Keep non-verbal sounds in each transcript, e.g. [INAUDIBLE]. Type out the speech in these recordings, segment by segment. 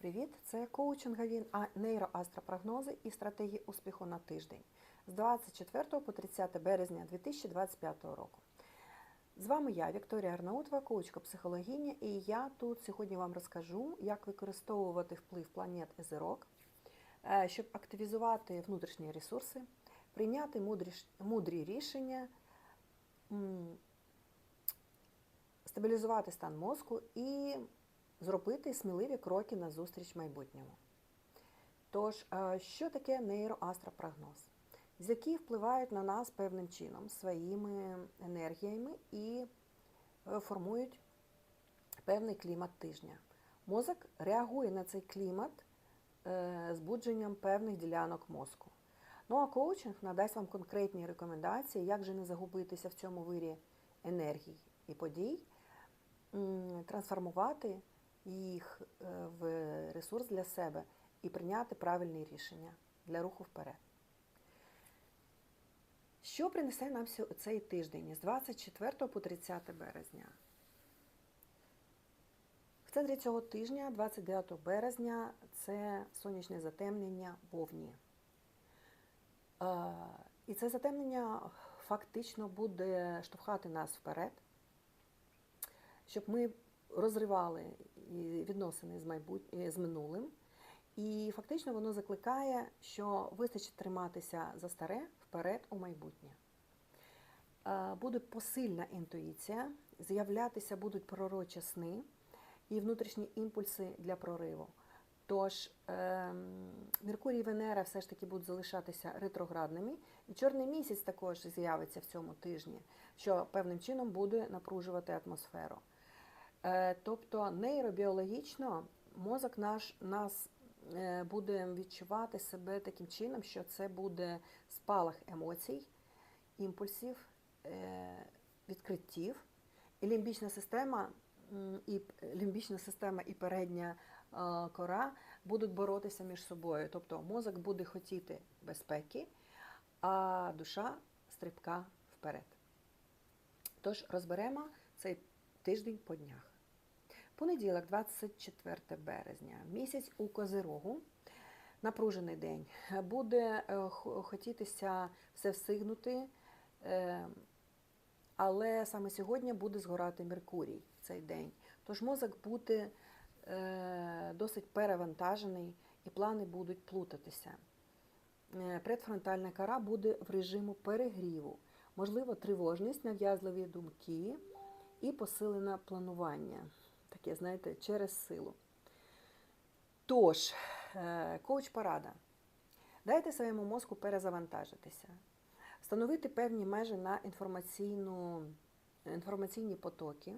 Привіт! Це коучингові а- нейроастропрогнози і стратегії успіху на тиждень з 24 по 30 березня 2025 року. З вами я, Вікторія Арнаутова, коучка психологиня, і я тут сьогодні вам розкажу, як використовувати вплив планет і зірок, е, щоб активізувати внутрішні ресурси, прийняти мудрі, мудрі рішення, стабілізувати стан мозку і зробити сміливі кроки на зустріч майбутньому. Тож, е, що таке нейроастропрогноз? Зірки впливають на нас певним чином своїми енергіями і е, формують певний клімат тижня. Мозок реагує на цей клімат е, збудженням певних ділянок мозку. Ну а коучинг надасть вам конкретні рекомендації, як же не загубитися в цьому вирі енергій і подій, трансформувати їх е, в ресурс для себе і прийняти правильні рішення для руху вперед. Що принесе нам цей тиждень з 24 по 30 березня? В центрі цього тижня, 29 березня, це сонячне затемнення в Овні. Е, І це затемнення фактично буде штовхати нас вперед, щоб ми розривали відносини з, майбут... е, з минулим. І фактично воно закликає, що вистачить триматися за старе вперед у майбутнє. Е, Буде посильна інтуїція, з'являтися будуть пророчі сни і внутрішні імпульси для прориву. Тож ем, Меркурій і Венера все ж таки будуть залишатися ретроградними, і чорний місяць також з'явиться в цьому тижні, що певним чином буде напружувати атмосферу. Е, Тобто нейробіологічно мозок наш нас е, буде відчувати себе таким чином, що це буде спалах емоцій, імпульсів, е, відкриттів. Лімбічна система і лімбічна система і передня кора будуть боротися між собою. Тобто мозок буде хотіти безпеки, а душа стрибка вперед. Тож розберемо цей тиждень по днях. Понеділок, 24 березня, місяць у Козирогу, напружений день. Буде е, хотітися все встигнути, е, але саме сьогодні буде згорати Меркурій в цей день. Тож мозок буде е, досить перевантажений і плани будуть плутатися. Предфронтальна кора буде в режиму перегріву, можливо, тривожність, нав'язливі думки і посилене планування. Таке, знаєте, через силу. Тож, е, коуч порада. Дайте своєму мозку перезавантажитися, встановити певні межі на інформаційну, інформаційні потоки.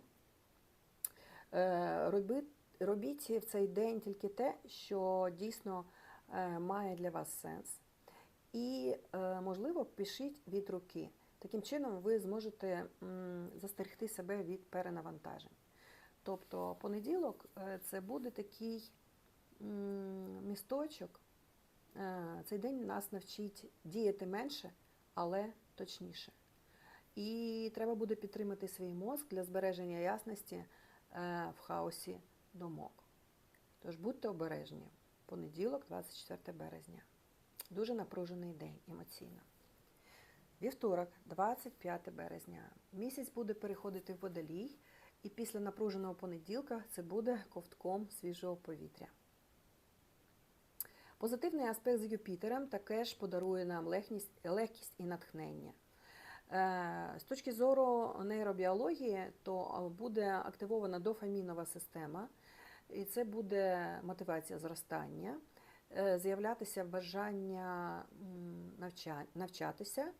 Е, Робіть, робіть в цей день тільки те, що дійсно е, має для вас сенс. І, можливо, пишіть від руки. Таким чином ви зможете застерегти себе від перенавантажень. Тобто понеділок е, це буде такий місточок. Е, Цей день нас навчить діяти менше, але точніше. І треба буде підтримати свій мозк для збереження ясності е, в хаосі думок. Тож будьте обережні. Понеділок, 24 березня. Дуже напружений день емоційно. Вівторок, 25 березня. Місяць буде переходити в водолій, і після напруженого понеділка це буде ковтком свіжого повітря. Позитивний аспект з Юпітером також подарує нам легкість, легкість і натхнення. Е, З точки зору нейробіології, то буде активована дофамінова система, і це буде мотивація зростання, е, з'являтися бажання навча- навчатися,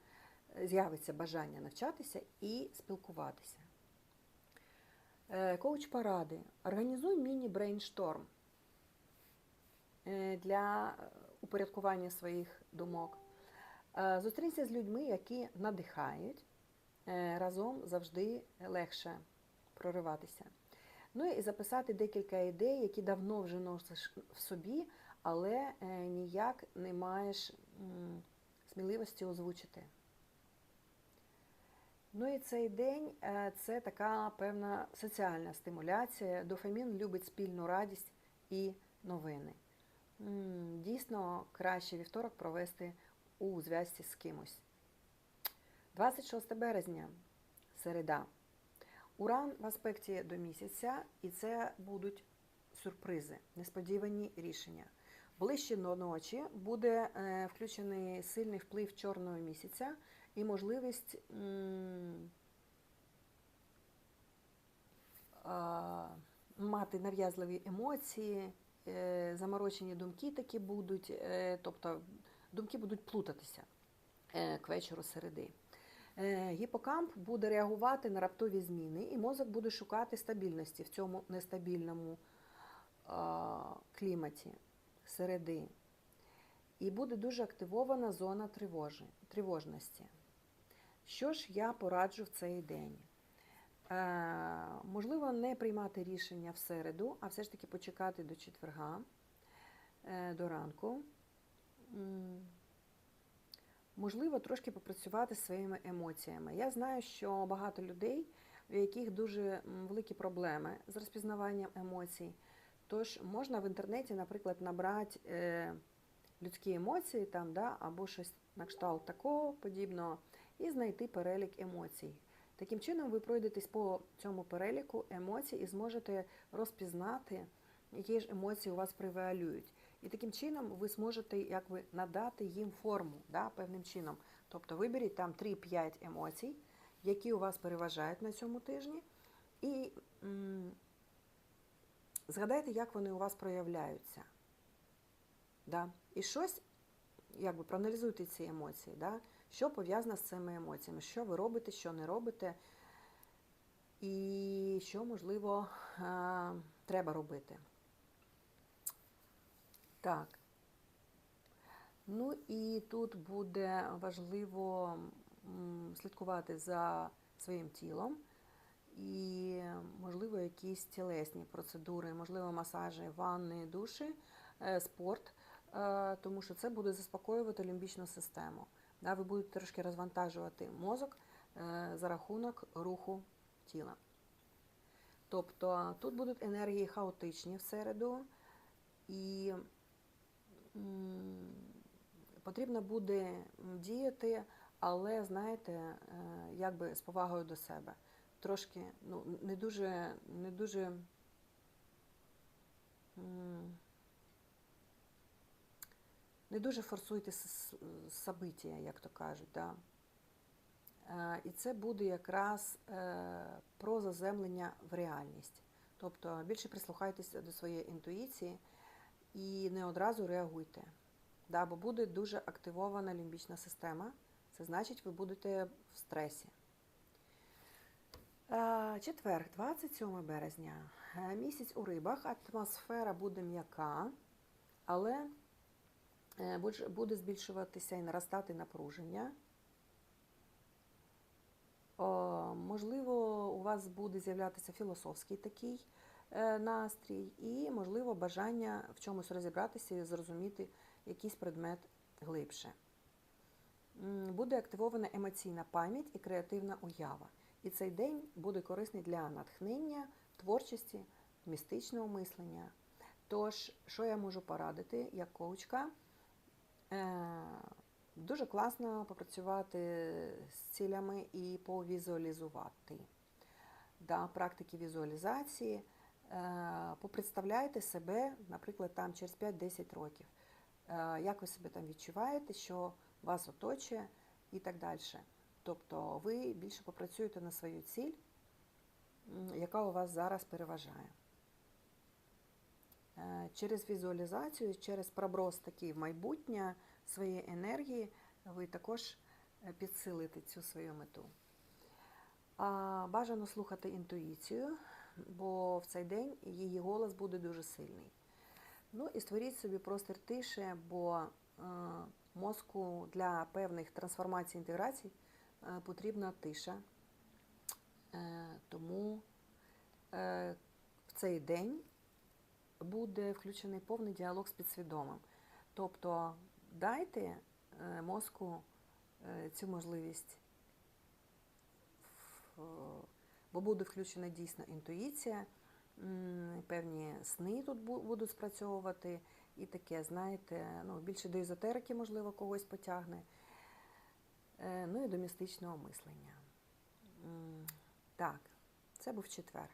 з'явиться бажання навчатися і спілкуватися. Е, Коуч поради. Організуй міні-брейншторм е, для упорядкування своїх думок. Е, Зустрінься з людьми, які надихають. Разом завжди легше прориватися. Ну і записати декілька ідей, які давно вже носиш в собі, але ніяк не маєш сміливості озвучити. Ну і цей день е, це така певна соціальна стимуляція. Дофамін любить спільну радість і новини. Дійсно, краще вівторок провести у зв'язці з кимось. 26 березня, середа. Уран в аспекті до місяця, і це будуть сюрпризи, несподівані рішення. Ближче до ночі буде е, включений сильний вплив чорного місяця і можливість мати нав'язливі емоції, е, заморочені думки такі будуть, е, тобто думки будуть плутатися е, к вечору середи. Гіпокамп буде реагувати на раптові зміни, і мозок буде шукати стабільності в цьому нестабільному кліматі середи. І буде дуже активована зона тривожності. Що ж я пораджу в цей день? Е, можливо, не приймати рішення в середу, а все ж таки почекати до четверга, е, до ранку. Можливо, трошки попрацювати зі своїми емоціями. Я знаю, що багато людей, в яких дуже великі проблеми з розпізнаванням емоцій. Тож можна в інтернеті, наприклад, набрати е, людські емоції там, да, або щось на кшталт такого подібного, і знайти перелік емоцій. Таким чином, ви пройдетесь по цьому переліку емоцій і зможете розпізнати, які ж емоції у вас превалюють. І таким чином ви зможете якби, надати їм форму да, певним чином. Тобто виберіть там 3-5 емоцій, які у вас переважають на цьому тижні, і м, згадайте, як вони у вас проявляються. Да? І щось, якби проаналізуйте ці емоції, да? Що пов'язано з цими емоціями, що ви робите, що не робите, і що, можливо, е, треба робити. Так. Ну і тут буде важливо слідкувати за своїм тілом і, можливо, якісь тілесні процедури, можливо, масажі, ванни, душі, е, спорт, е, тому що це буде заспокоювати лімбічну систему. Да, ви будете трошки розвантажувати мозок е, за рахунок руху тіла. Тобто тут будуть енергії хаотичні в середу, і потрібно буде діяти, але, знаєте, е, якби з повагою до себе. Трошки ну, не дуже, не дуже не дуже форсуйте собиття, як то кажуть. Да? Е, І це буде якраз е, про заземлення в реальність. Тобто більше прислухайтеся до своєї інтуїції і не одразу реагуйте. Да, бо буде дуже активована лімбічна система. Це значить, ви будете в стресі. Е, Четвер, 27 березня. Місяць у рибах, атмосфера буде м'яка, але буде збільшуватися і наростати напруження. Можливо, у вас буде з'являтися філософський такий е, настрій, і, можливо, бажання в чомусь розібратися і зрозуміти якийсь предмет глибше. Буде активована емоційна пам'ять і креативна уява. І цей день буде корисний для натхнення, творчості, містичного мислення. Тож, що я можу порадити як коучка? Е, Дуже класно попрацювати з цілями і повізуалізувати. Да, практики візуалізації. Е, Попредставляйте себе, наприклад, там через 5-10 років. Е, Як ви себе там відчуваєте, що вас оточує і так далі. Тобто ви більше попрацюєте на свою ціль, яка у вас зараз переважає. Е, Через візуалізацію, через проброс такий в майбутнє своєї енергії, ви також е, підсилите цю свою мету. А бажано слухати інтуїцію, бо в цей день її голос буде дуже сильний. Ну і створіть собі простір тиші, бо е, мозку для певних трансформацій інтеграцій потрібна тиша. Тому в цей день буде включений повний діалог з підсвідомим. Тобто дайте е, мозку е, цю можливість, бо буде включена дійсно інтуїція, певні сни тут будуть спрацьовувати. І таке, знаєте, ну, більше до езотерики, можливо, когось потягне. Е, Ну і до містичного мислення. Так, це був четвер.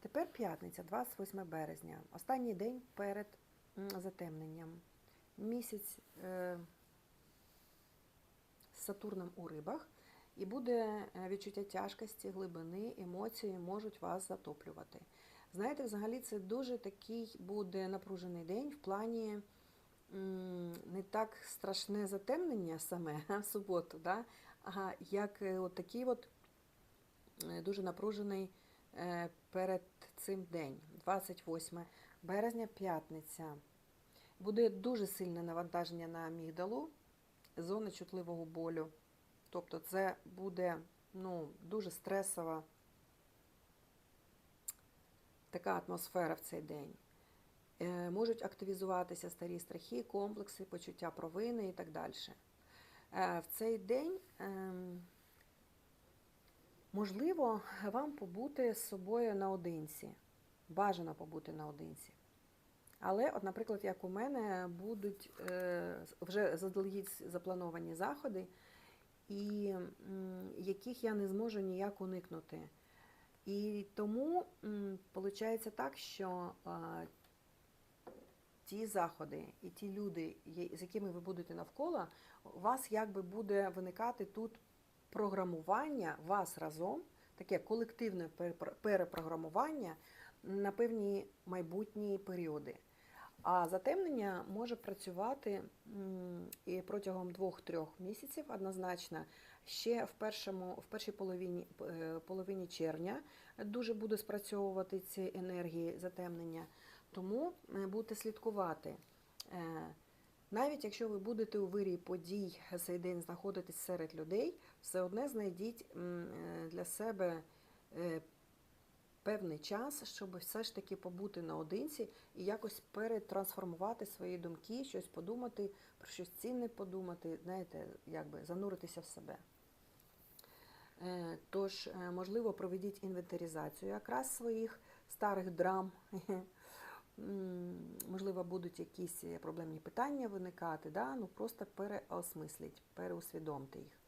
Тепер п'ятниця, 28 березня. Останній день перед затемненням. Місяць е, з Сатурном у рибах, і буде е, відчуття тяжкості, глибини, емоції можуть вас затоплювати. Знаєте, взагалі це дуже такий буде напружений день в плані не так страшне затемнення саме [LAUGHS] в суботу, да? а як е, от такий от дуже напружений перед цим день, 28 березня, п'ятниця. Буде дуже сильне навантаження на амігдалу, зони чутливого болю. Тобто це буде ну, дуже стресова така атмосфера в цей день. Е, Можуть активізуватися старі страхи, комплекси, почуття провини і так далі. Е, В цей день ем, можливо вам побути з собою наодинці. Бажано побути наодинці. Але, от, наприклад, як у мене будуть е, вже заздалегідь заплановані заходи, і яких я не зможу ніяк уникнути. І тому виходить так, що ті заходи і ті люди, з якими ви будете навколо, у вас якби буде виникати тут програмування вас разом, таке колективне перепрограмування на певні майбутні періоди. А затемнення може працювати і протягом двох-трьох місяців однозначно. Ще в першому, в першій половині, е, половині червня дуже буде спрацьовувати ці енергії затемнення. Тому е, будете слідкувати. Е, Навіть якщо ви будете у вирі подій цей день знаходитись серед людей, все одне знайдіть е, для себе е, певний час, щоб все ж таки побути наодинці і якось перетрансформувати свої думки, щось подумати, про щось цінне подумати, знаєте, якби зануритися в себе. Е, Тож, можливо, проведіть інвентаризацію якраз своїх старих драм. [LAUGHS] Можливо, будуть якісь проблемні питання виникати, да? ну просто переосмисліть, переусвідомте їх.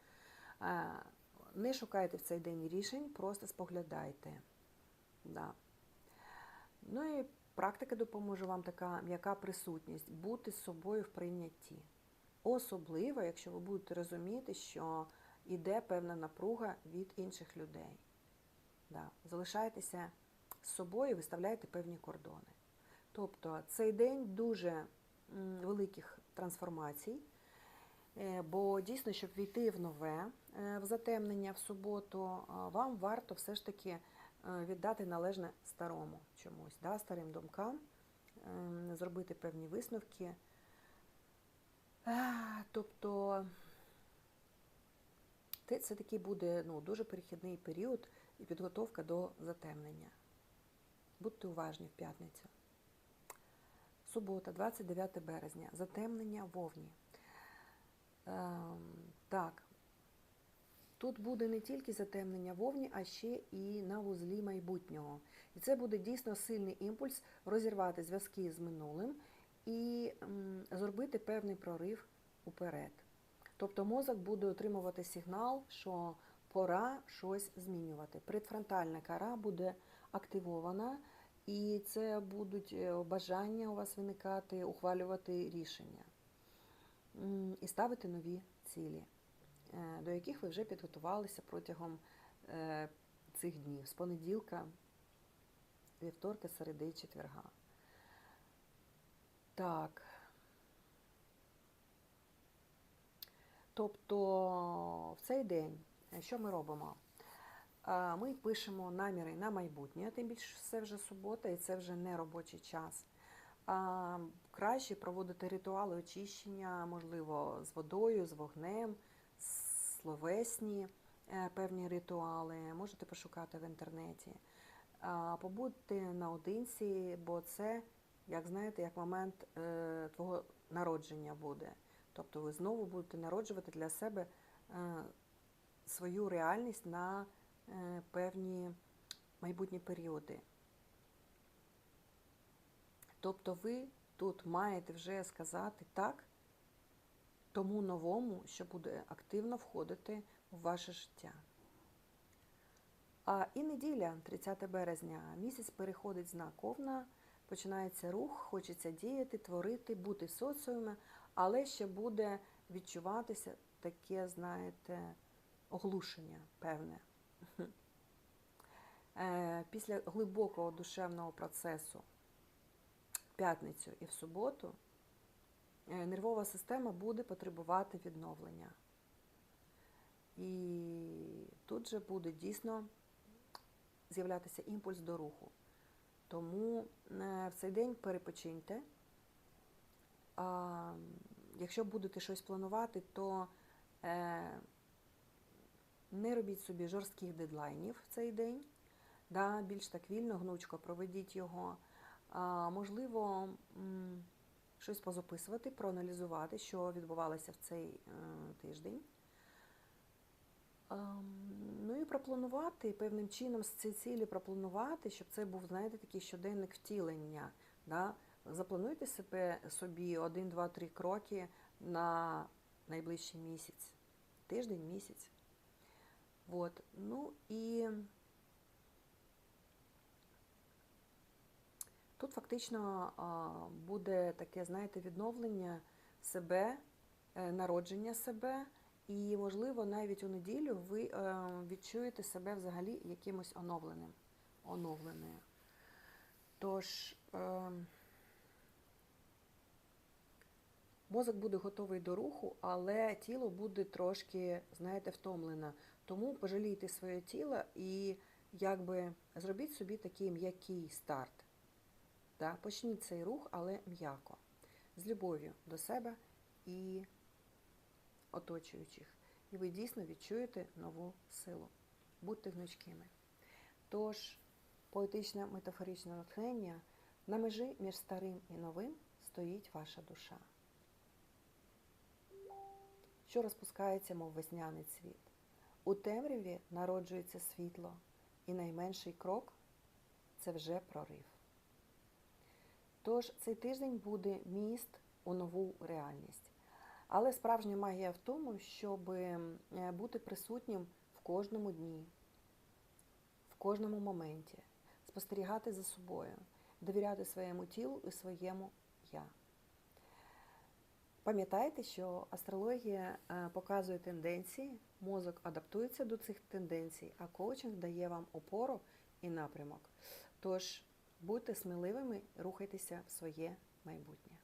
Не шукайте в цей день рішень, просто споглядайте. Да. Ну і практика допоможе вам така м'яка присутність, бути з собою в прийнятті. Особливо, якщо ви будете розуміти, що йде певна напруга від інших людей. Да. Залишайтеся з собою, виставляйте певні кордони. Тобто цей день дуже великих трансформацій, бо дійсно, щоб війти в нове, е, в затемнення в суботу, вам варто все ж таки е, віддати належне старому чомусь, да, старим думкам, ем, зробити певні висновки. Е, Тобто це такий буде ну, дуже перехідний період і підготовка до затемнення. Будьте уважні в п'ятницю. Субота, 29 березня. Затемнення вовні. Ем, так. Тут буде не тільки затемнення вовні, а ще і на вузлі майбутнього. І це буде дійсно сильний імпульс розірвати зв'язки з минулим і зробити певний прорив уперед. Тобто мозок буде отримувати сигнал, що пора щось змінювати. Предфронтальна кара буде активована, і це будуть е, бажання у вас виникати, ухвалювати рішення і ставити нові цілі, е, до яких ви вже підготувалися протягом е, цих днів з понеділка, вівторка, середи четверга. Так. Тобто в цей день е, що ми робимо? Ми пишемо наміри на майбутнє, тим більше це вже субота і це вже не робочий час. Краще проводити ритуали очищення, можливо, з водою, з вогнем, словесні е, певні ритуали. Можете пошукати в інтернеті. А, Побудьте наодинці, бо це, як знаєте, як момент е, твого народження буде. Тобто ви знову будете народжувати для себе е, свою реальність на певні майбутні періоди. Тобто ви тут маєте вже сказати так тому новому, що буде активно входити в ваше життя. А і неділя, 30 березня, місяць переходить знак Овна, починається рух, хочеться діяти, творити, бути в соціумі, але ще буде відчуватися таке, знаєте, оглушення певне. [LAUGHS] Е, Після глибокого душевного процесу п'ятницю і в суботу е, нервова система буде потребувати відновлення. І тут же буде дійсно з'являтися імпульс до руху. Тому е, в цей день перепочиньте. А, Якщо будете щось планувати, то е, не робіть собі жорстких дедлайнів в цей день. Да, більш так вільно, гнучко проведіть його. Можливо, щось позаписувати, проаналізувати, що відбувалося в цей е, тиждень. Ем, Ну і пропланувати певним чином з цієї цілі пропланувати, щоб це був, знаєте, такий щоденник втілення. Да? Заплануйте себе собі один, два, три кроки на найближчий місяць, тиждень, місяць. От. Ну і тут фактично буде таке, знаєте, відновлення себе, е, народження себе. І, можливо, навіть у неділю ви е, відчуєте себе взагалі якимось оновленим. оновленою. Тож, е, мозок буде готовий до руху, але тіло буде трошки, знаєте, втомлене. Тому пожалійте своє тіло і якби зробіть собі такий м'який старт. Да? Почніть цей рух, але м'яко, з любов'ю до себе і оточуючих. І ви дійсно відчуєте нову силу. Будьте гнучкими. Тож, поетичне метафоричне натхнення на межі між старим і новим стоїть ваша душа, що розпускається, мов весняний цвіт. У темряві народжується світло, і найменший крок це вже прорив. Тож цей тиждень буде міст у нову реальність. Але справжня магія в тому, щоб бути присутнім в кожному дні, в кожному моменті, спостерігати за собою, довіряти своєму тілу і своєму я. Пам'ятайте, що астрологія показує тенденції, мозок адаптується до цих тенденцій, а коучинг дає вам опору і напрямок. Тож будьте сміливими, рухайтеся в своє майбутнє.